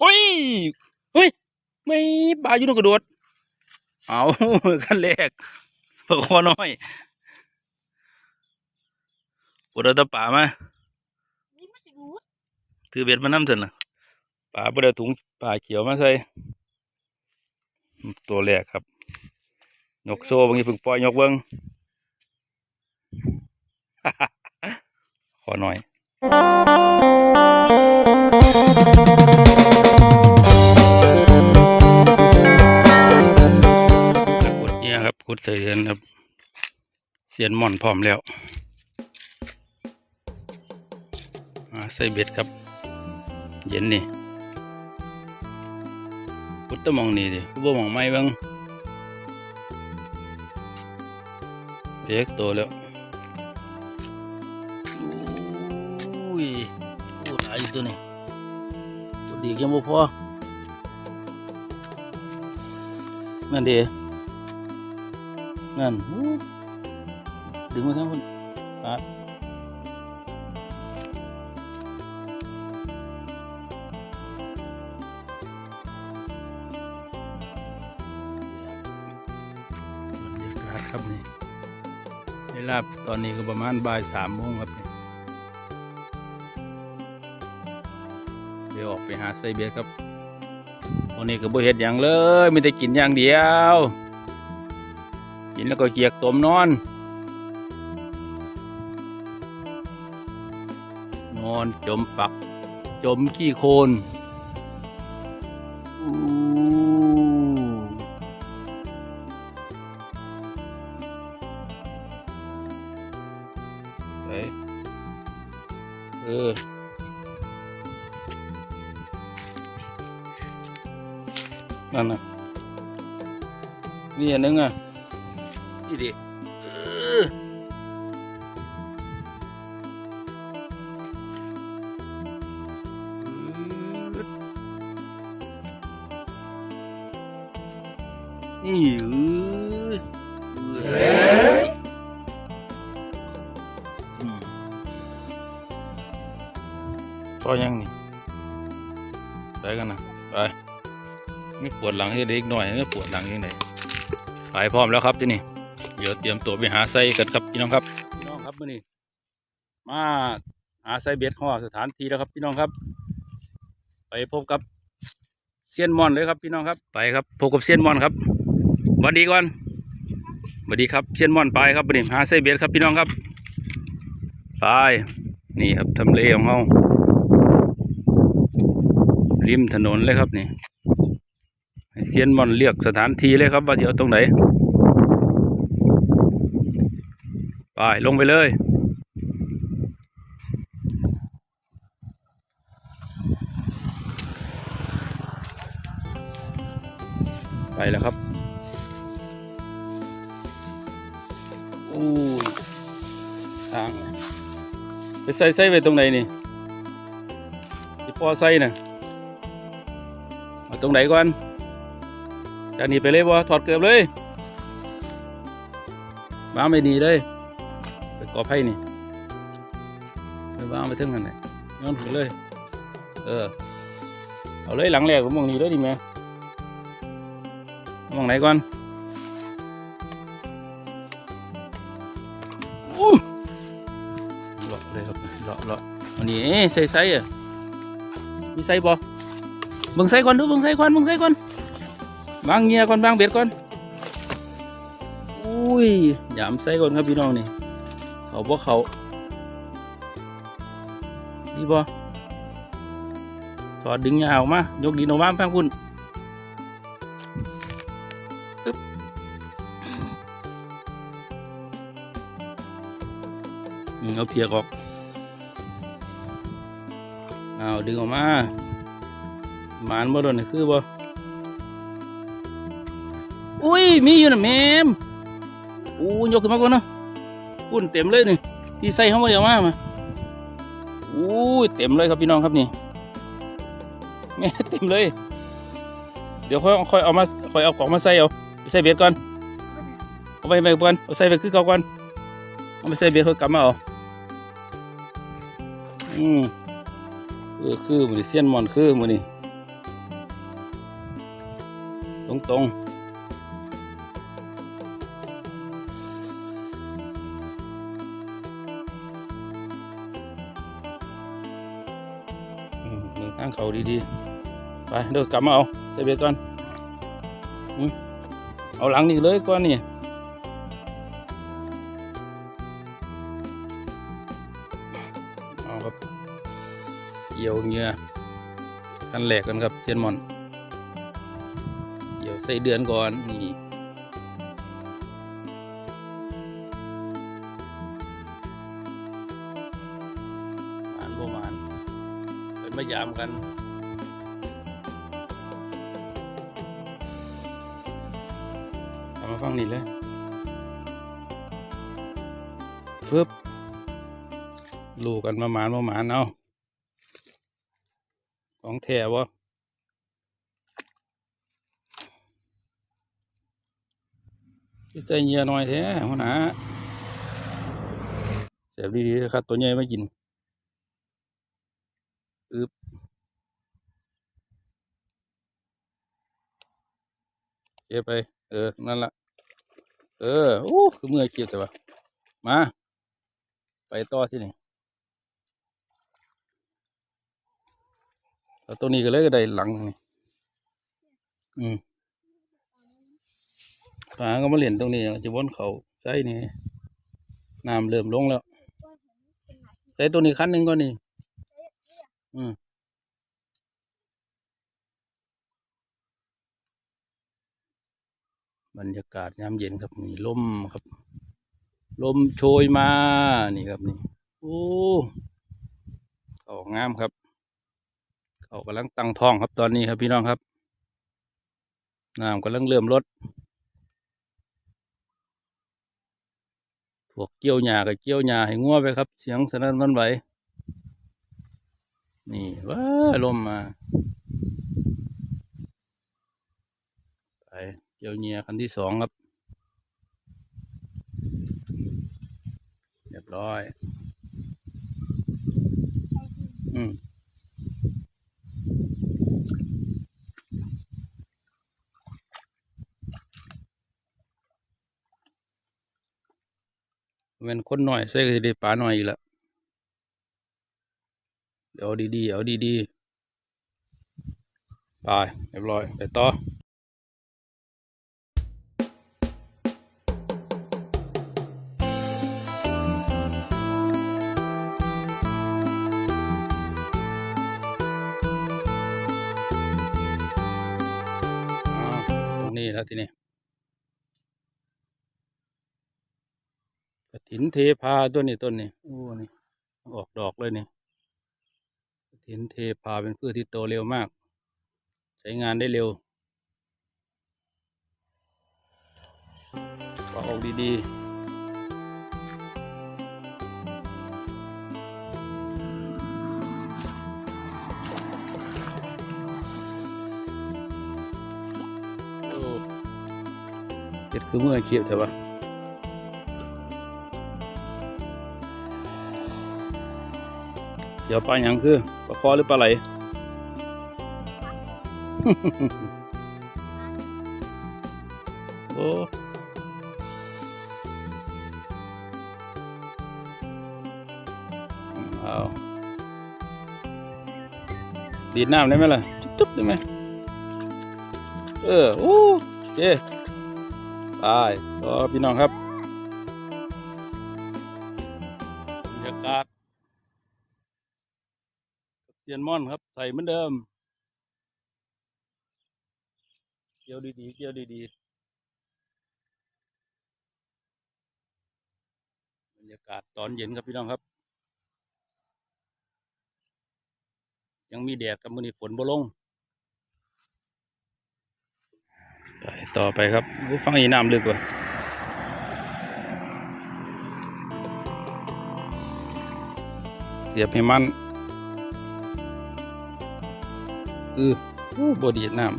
โอ้ยเฮ้ยไม่ปลาอยู่ตรงกระโดดเอาขั้นแรกปลาคอน้อยปวดเอาแตะป่ามานี่มันสิรูดถือเบ็ดมาน้ำเถอะนะป่าปวดเอาถุงป่าเขียวมาใส่ตัวแรกครับยกโซ่บางทีเพิ่งปล่อยยกเบิ้งขอหน่อย ส่เรือนครับเสียนหม่อนพร้อมแล้วอ่าใส่เบ็ดครับ เย็นนี่ขุดแตะมองนี่ดิกูบ่มองไม่บ้างเอ็กโตแล้วอุ้ยโอ้ตายอยู่ตัวนี้ตัวดียังบ่พอนั่นดี นั่นอู้ดึงมาทั้งคนอะบรรยากาศครับนี่เวลาตอนนี้ก็ประมาณบ่ายสามโมงครับนี่เดี๋ยวออกไปหาไซเบียร์ครับวันนี้ก็บ่เห็ดอย่างเลยไมีแต่กินอย่างเดียว กินแล้วก็เกียกตมนอน นอนจมปัก จมขี้โคลนอู้เฮ้ยเออนั่นน่ะนี่อันนึงอะ นี่ดิเออนี่เอ้ยอืมพอยังนี่ไปกันนะไปไม่ปวดหลังให้เด็กหน่อยไม่ปวดหลังยังไงไปพร้อมแล้วครับที่นี่ เดี๋ยวเตรียมตัวไปหาไส้กันครับพี่น้องครับพี่น้องครับมื่อนี้มาหาไส้เบ็ดห่อสถานที่แล้วครับพี่น้องครับ ไปพบกับเซียนมอนเลยครับพี่น้องครับไปครับพบกับเซียนมอนครับสวัสดีก่อนสวัสดีครับเซียนมอนไปครับมื่อนี้หาไส้เบ็ดครับพี่น้องครับไปนี่ครับทำเลของเราริมถนนเลยครับนี่ให้เซียนมอนเลือกสถานที่เลยครับว่าจะเอาตรงไหน ไปลงไปเลยไปแล้วครับอู้ยทางไปใส่ใส่ไว้ตรงไหนนี่ที่พอใส่น่ะเอาตรงไหนก่อนจากนี้ไปเลยบ่ถอดเกือบเลยวาไม่ดีเลย กอไผ่นี่ไปวางไปถึงกันเลยย้อนไปเลย เออ เอาเลยหลังแรกผมมองนี้เลยดิแม่มองไหนก่อนอู้เลาะเลยครับเลาะเลาะอันนี้ใส่ใส่อะมีใส่บ่บิ่งใส่ก่อนดูบิ่งใส่ก่อนบิ่งใส่ก่อนบางเงียก่อนบางเบ็ดก่อนอุ้ยยามใส่ก่อนครับพี่น้องนี่ เขาบ่เขานี่บ่ถอดดึงยาวมายกดินออกมาฟังคุณเอาเพียกออกเอาดึงออกมาหมานบ่โดนนี่คือบ่อุ้ยมีอยู่นะแม่มอู้ยกขึ้นมาก่อนเนาะ ปุ่นเต็มเลยนี่ที่ใส่เข้ามาเดียวมากมาอู้ยเต็มเลยครับพี่น้องครับนี่แม่เต็มเลย เดี๋ยวค่อยค่อยเอามาค่อยเอาของมาใส่เอาไปใส่เบ็ดก่อนเอาไปไปก่อนเอาใส่ไปคือเก่าก่อนเอาไปใส่เบ็ดค่อยกลับมาเอาอืมเออคือมือเสี้ยนมอนคือมือนี้ตรงๆอื เขาดีๆ ไปเดี๋ยวกลับมาเอาใส่เบรกก่อนเอาหลังนี่เลยก่อนนี่เอาครับเกี่ยวเงื่อกันแหลกกันครับเซียนมอนเกี่ยวใส่เดือนก่อนนี่ มายามกันเอามาฟังนี่เลยฟึบลูกกันมาหมานมาหมานเอาของแท้วะที่ใส่เยื่อหน่อยแท้หัวหนาเสียบดีๆนะครับตัวใหญ่ไม่กิน อึบเก็บไป เออ นั่นละเออโอ้คือเมื่อยคิดแต่ว่ามา ไปต่อที่นี่แล้วตัวนี้ก็เลยก็ได้หลังนี่อืมปลาก็มาเล่นตรงนี้จะวนเขาใส่นี่น้ำเริ่มลงแล้วใส่ตัวนี้คันหนึ่งก่อนนี่ อืมบรรยากาศยามเย็นครับนี่ลมครับ ลมโชยมานี่ครับนี่โอ้เขางามครับ เขากำลังตั้งท้องครับตอนนี้ครับพี่น้องครับน้ำกำลังเริ่มลดพวกเกี่ยวหญ้ากับเกี่ยวหญ้าให้งัวไปครับ เสียงสนั่นวันไหว นี่ว้าลมมา ไปเกี่ยวเหยียคันที่สองครับ เรียบร้อย อืมเป็นคนหน่อยใส่ก็สิได้ปลาหน่อยอีกแล้ว เดี๋ยวเอาดีๆ เอาดีๆ ไปเรียบร้อย ไปต่อตรงนี้แล้วทีนี้กระถินเทพาตัวนี้ต้นนี้โอ้นี่ออกดอกเลยนี่ ถินเทพาเป็นพืชที่โตเร็วมาก ใช้งานได้เร็วก็ออกดีๆ็ดคือเมื่อเขียบเถอะวะ เสียวปลาหยังคือปลาคอหรือปลาไหล โอ้อืมเอาดีดน้ำได้ไหมล่ะ จุ๊บๆได้ไหมเออ โอ้โอเคไปต่อพี่น้องครับ เซียนม่อนครับ ใส่เหมือนเดิม เกี่ยวดีๆ เกี่ยวดีๆ บรรยากาศตอนเย็นครับพี่น้องครับ ยังมีแดดครับมือนี้ฝนบ่ลงไปต่อไปครับฟังอีน้ำลึกว่ะเสียบให้มัน ออโอ้บดีน้ำ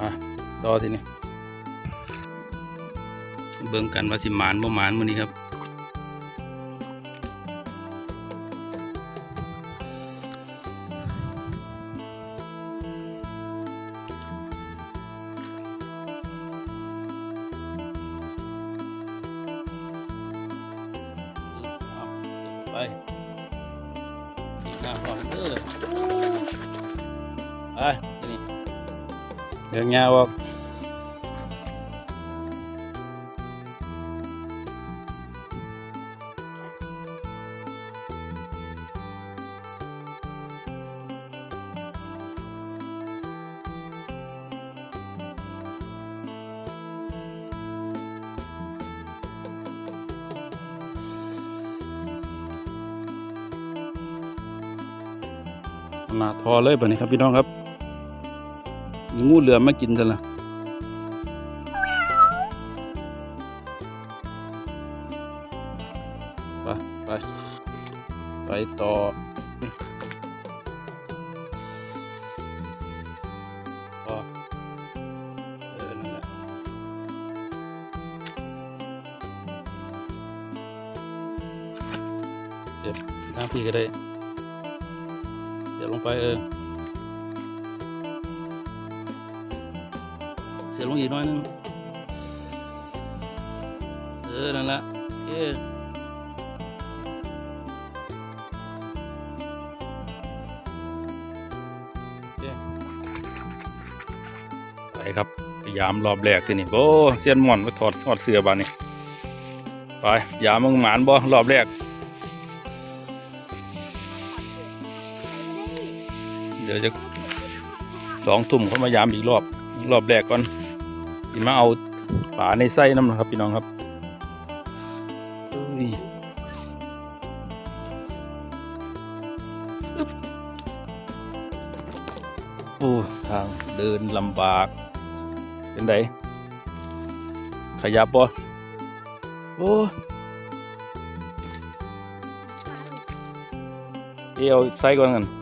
อะต่อทีนี้เบิ่งกันว่าสิหมานบ่หมานมื้อนี้ครับ น้าพร้อมเออไปนี่เรื่องยาวออก หนาทอเลยแบบนี้ครับพี่น้องครับ งูเหลือมมากินซะละไปไปไปต่อต่อเออนั่นแหละเสียบทางพี่ก็ได้ สียบลงไปเออเสียบลงอีกน้อยนึงเออนั่นละโออคไปครับพยายามรอบแรกทีนี่โอ้เสียนหมอนมาถอดถอดเสื้อบานนี่ไปยามมึงหมานบ่รอบแรก ดี๋ยวจะสองทุ่มเขามายามอีกรอบรอบแรกก่อนสิมาเอาป่าในไส้น้ำนะครับพี่น้องครับอุ้ยอึ๊บโอ้ทางเดินลำบาก เป็นไดขยับบ่โอ้เอวไส้ก่อนกัน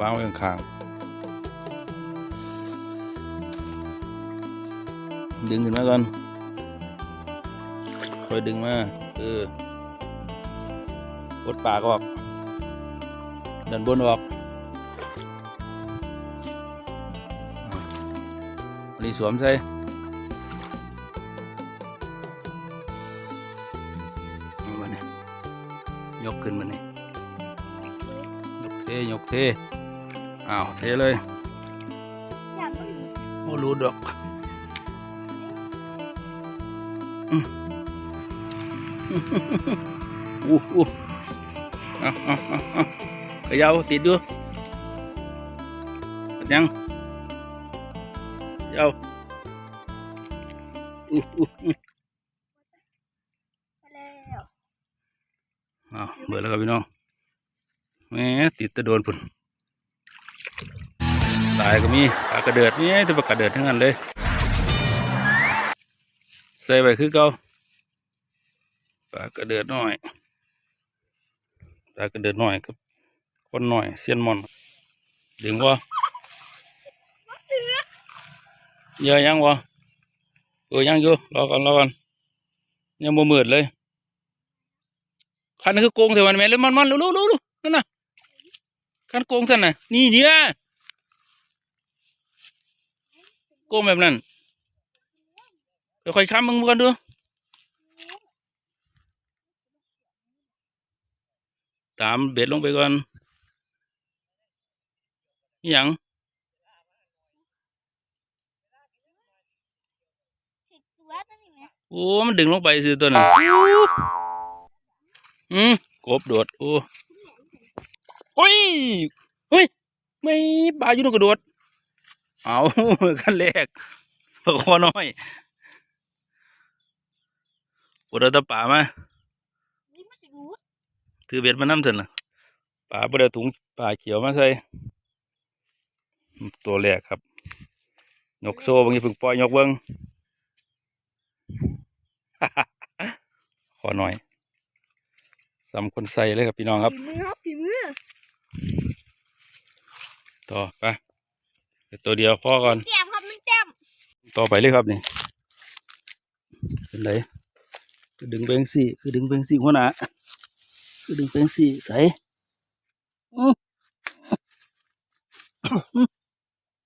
วางไว้ข้างๆดึงขึ้นมาก่อนค่อยดึงมาเออกดปากออกดันบนออกอันนี้สวมใส่มาเนี่ยยกขึ้นมาเนี่ยยกเทยกเท อ้าวเทเลยอยากมันอยู่โอ้รู้ดอกอืมอู้อู้เอาเอาเอาเอาเขยาวติดดูติดยังเขยาวอู้อู้อู้ไปแล้วอ้าวเบิดแล้วครับพี่น้องแหมติดแตะโดนพุ่น ตายก็มีปลากระเดิดนี่แต่ปลากระเดิดทั้งนั้นเลยใส่ไปคือเก่าปลากระเดิดหน่อยปลากระเดิดหน่อยครับคนหน่อยเสียนมอนดึงวะเยอะยังวะเออยังอยู่รอก่อนรอก่อนยังบ่มืดเลยคันนนคือโกงเถอะมันแม่เลยมันมันรู้รู้รู้นั่นน่ะคันโกงสั่นน่ะนี่เนี่ยโกงแบบนั้นเดี๋ยวค่อยค้ำมึงก่อนดูตามเบ็ดลงไปก่อนอหย่างถึกตัวนั่นนี่ไหมโอ้ มันดึงลงไปสิตัวนั้นอืมกบโดด โอ้โอ้ยเฮ้ย ไม่ปลาอยู่นกกระโดด เอาขั้นแรกปลาคอน้อยปวดเอาแตะป่ามานี่มันสิรูดถือเบ็ดมานำเถอะนะป่าบ่ได้ถุงป่าเขียวมาใส่ตัวแรกครับยกโซ่บางทีพึ่งปล่อยยกเบิ้งขอหน่อยสำคนใส่เลยครับพี่น้องครับฝีมือครับฝีมือ ต่อไปเดี๋ยว ตัวเดียวพอก่อนแต้มครับมันแต้มต่อไปเลยครับนี่เป็นไรคือดึงเบงสี่คือดึงเบงสี่หัวหน้าคือดึงเบงสี่ใส่อื้อ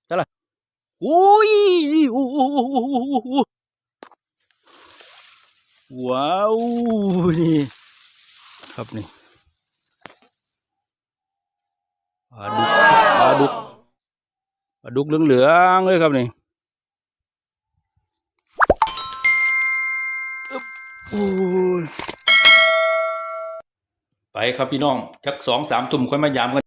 ใช่ละอุ้ยอู้อู้อู้อู้อู้อู้ว้าวนี่ครับนี่ปลาดุกปลาดุก ปลาดุกเหลืองๆเลยครับนี่ไปครับพี่น้องชักสองสามทุ่มค่อยมายามกัน